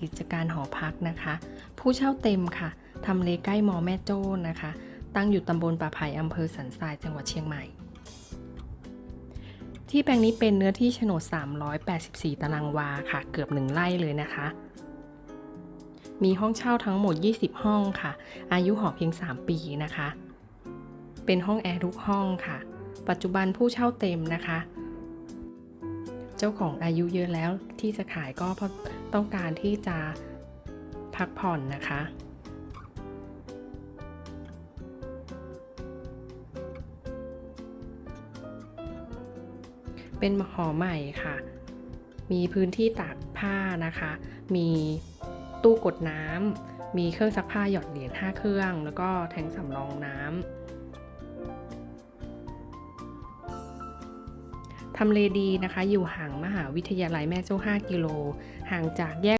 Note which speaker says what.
Speaker 1: กิจการหอพักนะคะ ผู้เช่าเต็มค่ะทำเลใกล้มอแม่โจ้นะคะ ตั้งอยู่ตำบลป่าไผ่อำเภอสันทรายจังหวัดเชียงใหม่ ที่แปลงนี้เป็นเนื้อที่โฉนด 384 ตารางวาค่ะ เกือบหนึ่งไร่เลยนะคะ มีห้องเช่าทั้งหมด 20 ห้องค่ะ อายุหอเพียง 3 ปีนะคะ เป็นห้องแอร์ทุกห้องค่ะ ปัจจุบันผู้เช่าเต็มนะคะ เจ้าของอายุเยอะแล้วที่จะขายก็เพราะ ต้องการที่จะพักผ่อนนะคะ เป็นหอใหม่ค่ะ มีพื้นที่ตากผ้านะคะ มีตู้กดน้ำมีเครื่องซักผ้าหยอดเหรียญ5เครื่อง แล้วก็แทงสำรองน้ำ ทำเลดีนะคะ อยู่ห่างมหาวิทยาลัยแม่โจ้ 5 กิโล ห่างจากแยก